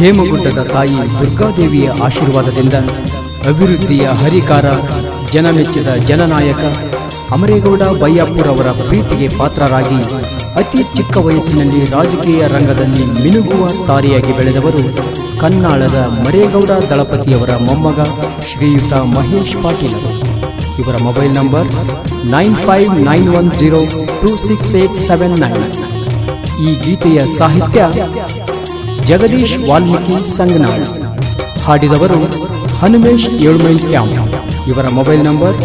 ಹೇಮಗುಡ್ಡದ ತಾಯಿ ದುರ್ಗಾದೇವಿಯ ಆಶೀರ್ವಾದದಿಂದ ಅಭಿವೃದ್ಧಿಯ ಹರಿಕಾರ, ಜನಮೆಚ್ಚಿದ ಜನನಾಯಕ ಅಮರೇಗೌಡ ಬಯ್ಯಾಪುರವರ ಪ್ರೀತಿಗೆ ಪಾತ್ರರಾಗಿ ಅತಿ ಚಿಕ್ಕ ವಯಸ್ಸಿನಲ್ಲಿ ರಾಜಕೀಯ ರಂಗದಲ್ಲಿ ಮಿನುಗುವ ತಾರೆಯಾಗಿ ಬೆಳೆದವರು ಕನ್ನಾಳದ ಮರೇಗೌಡ ದಳಪತಿಯವರ ಮೊಮ್ಮಗ ಶ್ರೀಯುತ ಮಹೇಶ್ ಪಾಟೀಲ್ ಇವರ mobile number nine five nine one zero two six eight seven nine. ಈ ಗೀತೆಯ ಸಾಹಿತ್ಯ ಜಗದೀಶ್ ವಾಲ್ಮೀಕಿ ಸಂಗನಾಳ್. ಹಾಡಿದವರು ಹನುಮೇಶ್ ಏಳ್ಮೈ ಕ್ಯಾಂಪ್. ಇವರ mobile number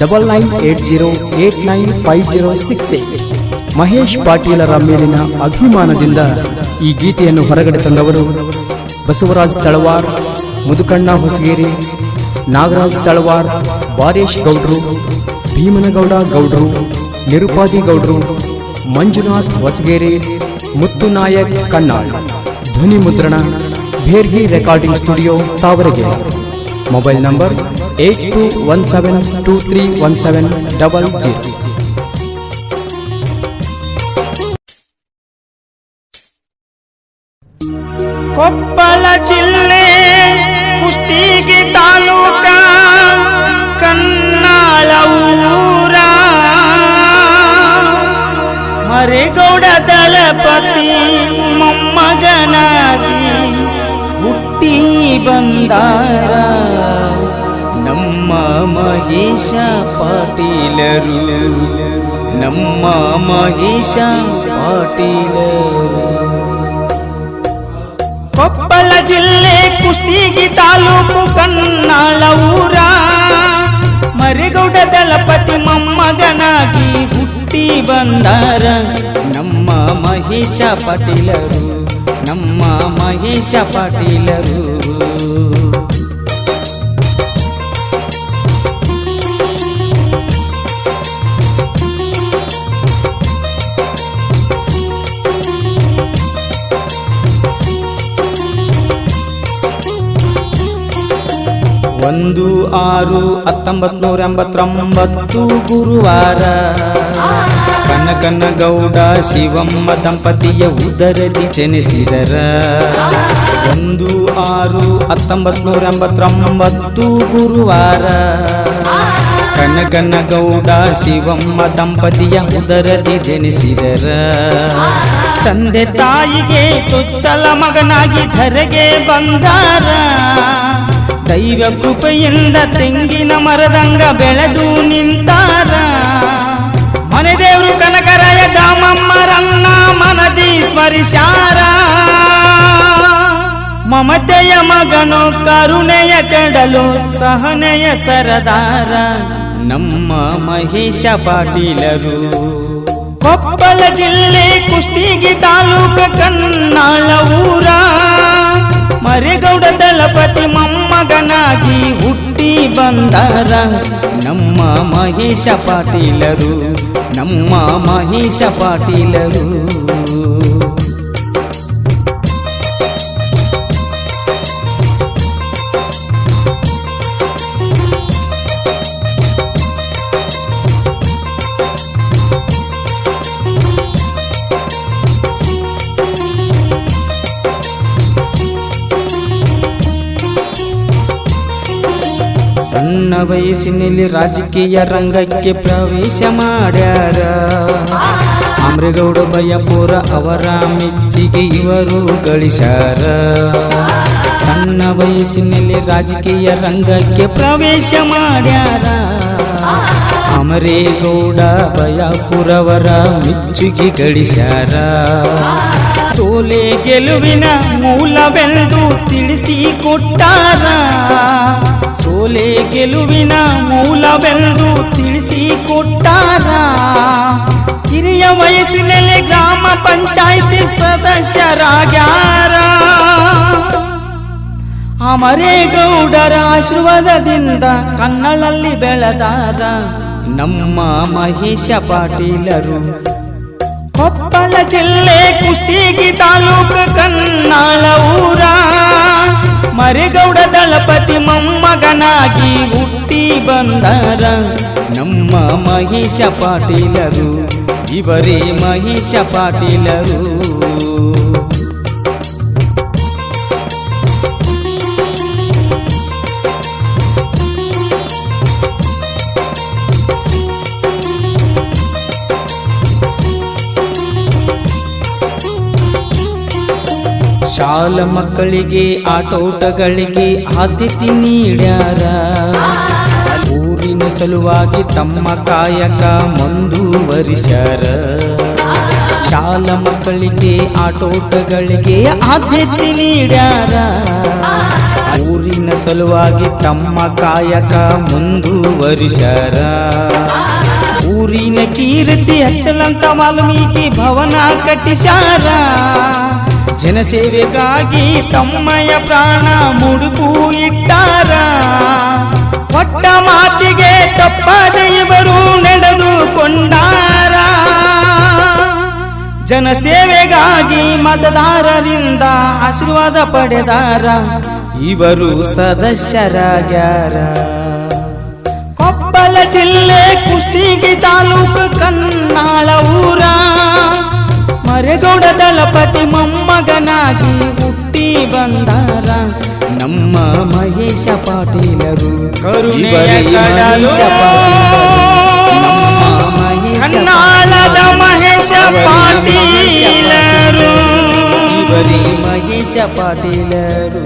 double nine eight zero eight nine five zero six eight. Mahesh ಪಾಟೀಲರ ಮೇಲಿನ ಅಭಿಮಾನದಿಂದ ಈ ಗೀತೆಯನ್ನು ಹೊರಗಡೆ ತಂದವರು ಬಸವರಾಜ್ ತಳವಾರ್, ಮುದುಕಣ್ಣ ಹೊಸಗೇರಿ, ನಾಗರಾಜ್ ತಳವಾರ್, ಬಾರೇಶ್ ಗೌಡ್ರು, ಭೀಮನಗೌಡ ಗೌಡ್ರು, ನಿರುಪಾದಿ ಗೌಡ್ರು, ಮಂಜುನಾಥ್ ಹೊಸಗೇರಿ ಮುತ್ತುನಾಯಕ್ ಕನ್ನಾಳ್ ಧ್ವನಿ ಮುದ್ರಣ, Bhergi recording studio, ತಾವರೆಗೆ. Mobile number eight two one seven two three one seven double zero. Koppal ಜಿಲ್ಲೆ ಕುಷ್ಟಗಿ ತಾಲೂಕ ಮರೆಗೌಡ ದಳಪತಿ, ಮೊಮ್ಮಗನಾಗಿ ಹುಟ್ಟಿ ಬಂದಾರ. ನಮ್ಮ ಮಹೇಶ ಪಾಟೀಲರು, ನಮ್ಮ ಮಹೇಶ ಪಾಟೀಲರು. ಕೊಪ್ಪಲ ಜಿಲ್ಲೆ ಕುಷ್ಟಗಿ ತಾಲೂಕು ಕನ್ನಾಳ ಊರ, ಮರಿಗೌಡ ದಳಪತಿ, ಮೊಮ್ಮಗನಾಗಿ ಹುಟ್ಟಿ ಬಂದಾರ ನಮ್ಮ ಮಹಿಷ ಪಾಟೀಲರು ನಮ್ಮ ಮಹಿಷ ಪಾಟೀಲರು. ಒಂದು ಆರು ಹತ್ತೊಂಬತ್ ನೂರ ಎಂಬತ್ತೊಂಬತ್ತು ಗುರುವಾರ. ಕನಕನ ಗೌಡ ಶಿವಮ್ಮ ದಂಪತಿಯ ಉದರದಿ ಜನಿಸಿದರ. ಒಂದು ಆರು ಹತ್ತೊಂಬತ್ ನೂರ ಎಂಬತ್ತೊಂಬತ್ತು ಗುರುವಾರ. ಕನಕನ ಗೌಡ ಶಿವಮ್ಮ ದಂಪತಿಯ ಉದರದಿ ಜನಿಸಿದರ. ತಂದೆ ತಾಯಿಗೆ ಚೊಚ್ಚಲ ಮಗನಾಗಿ ಧರೆಗೆ ಬಂದಾರ. ದೈವ ಕೃಪೆಯಿಂದ ತೆಂಗಿನ ಮರದಂಗ ಬೆಳೆದು ನಿಂತಾರ. ಮನೆ ದೇವರು ಕನಕರಾಯ ದಾಮಮ್ಮರನ್ನ ಮನದಿ ಸ್ಮರಿಸಾರ ಮಮತೆಯ ಮಗನು ಕರುಣೆಯ ಕೆಡಲು ಸಹನೆಯ ಸರದಾರ. ನಮ್ಮ ಮಹೇಶ ಪಾಟೀಲರು. ಕೊಪ್ಪಳ ಜಿಲ್ಲೆ ಕುಷ್ಟಗಿ ತಾಲೂಕ ಕನ್ನಾಳ ಊರ. ಮರೆಗೌಡ ದಳಪತಿ ಮೊಮ್ಮಗನಾಗಿ ಹುಟ್ಟಿ ಬಂದಾರ ನಮ್ಮ ಮಹೇಶ ಪಾಟೀಲರು ನಮ್ಮ ಮಹೇಶ ಪಾಟೀಲರು ಸಣ್ಣ ವಯಸ್ಸಿನಲ್ಲಿ ರಾಜಕೀಯ ರಂಗಕ್ಕೆ ಪ್ರವೇಶ ಮಾಡ್ಯಾರ. ಅಮ್ರೇಗೌಡ ಬಯಪುರ ಅವರ ಮೆಚ್ಚಿಗೆ ಇವರು ಗಳಿಸ್ಯಾರ ಸಣ್ಣ ವಯಸ್ಸಿನಲ್ಲಿ ರಾಜಕೀಯ ರಂಗಕ್ಕೆ ಪ್ರವೇಶ ಮಾಡ್ಯಾರ. ಅಮರೇಗೌಡ ಬಯಾಪುರವರ ಮೆಚ್ಚುಗೆ ಗಳಿಸ್ಯಾರ. ಸೋಲೆ ಗೆಲುವಿನ ಮೂಲವೆಂದು ತಿಳಿಸಿ ಕೊಟ್ಟಾರ ಸೋಲೆ ಗೆಲುವಿನ ಮೂಲವೆಂದು ತಿಳಿಸಿ ಕೊಟ್ಟಾರ ಹಿರಿಯ ವಯಸ್ಸಿನಲ್ಲಿ ಗ್ರಾಮ ಪಂಚಾಯಿತಿ ಸದಸ್ಯರಾಗ್ಯಾರ. ಅಮರೇಗೌಡರ ಆಶೀರ್ವಾದದಿಂದ ಕನ್ನಳಲ್ಲಿ ಬೆಳೆದಾರ. ನಮ್ಮ ಮಹಿಷ ಪಾಟೀಲರು. ಕೊಪ್ಪಳ ಜಿಲ್ಲೆ ಕುಷ್ಟಗಿ ತಾಲೂಕು ಕನ್ನಾಳ ಊರ. ಮರಿಗೌಡ ದಳಪತಿ ಮೊಮ್ಮಗನಾಗಿ ಹುಟ್ಟಿ ಬಂದರ. ನಮ್ಮ ಮಹಿಷ ಪಾಟೀಲರು. ಇವರೇ ಮಹೇಶ ಪಾಟೀಲರು. ಶಾಲಾ ಮಕ್ಕಳಿಗೆ, ಆಟೋಟಗಳಿಗೆ ಆದ್ಯತೆ ನೀಡ್ಯಾರ. ಊರಿನ ಸಲುವಾಗಿ ತಮ್ಮ ಕಾಯಕ ಮುಂದುವರಿಸ್ಯಾರ. ಶಾಲಾ ಮಕ್ಕಳಿಗೆ, ಆಟೋಟಗಳಿಗೆ ಆದ್ಯತೆ ನೀಡ್ಯಾರ. ಊರಿನ ಸಲುವಾಗಿ ತಮ್ಮ ಕಾಯಕ ಮುಂದುವರಿಸ್ಯಾರ. ಊರಿನ ಕೀರ್ತಿ ಹಚ್ಚಲಂತ ವಾಲ್ಮೀಕಿ ಭವನ ಕಟ್ಟಿಸ್ಯಾರ. ಜನಸೇವೆಗಾಗಿ ತಮ್ಮಯ ಪ್ರಾಣ ಮುಡುಕು ಇಟ್ಟಾರ. ಒಟ್ಟ ಮಾತಿಗೆ ತಪ್ಪದೆ ಇವರು ನಡೆದುಕೊಂಡಾರ ಜನಸೇವೆಗಾಗಿ ಮತದಾರರಿಂದ ಆಶೀರ್ವಾದ ಪಡೆದಾರ. ಇವರು ಸದಸ್ಯರಾಗ್ಯಾರ. ಕೊಪ್ಪಳ ಜಿಲ್ಲೆ ಕುಷ್ಟಗಿ ತಾಲೂಕು ಕನ್ನಾಳ ಊರ. ಮರೆಗೌಡ ದಳಪತಿ ಮೊಮ್ಮಗನಾಗಿ ಹುಟ್ಟಿ ಬಂದಾರ ನಮ್ಮ ಮಹೇಶ ಪಾಟೀಲರು ಇವರೇ ಮಹೇಶ ಪಾಟೀಲರು. ನಮ್ಮ ಮಹೇಶ ಕನ್ನಾಳದ ಮಹೇಶ ಪಾಟೀಲರು ಇವರೇ ಮಹೇಶ ಪಾಟೀಲರು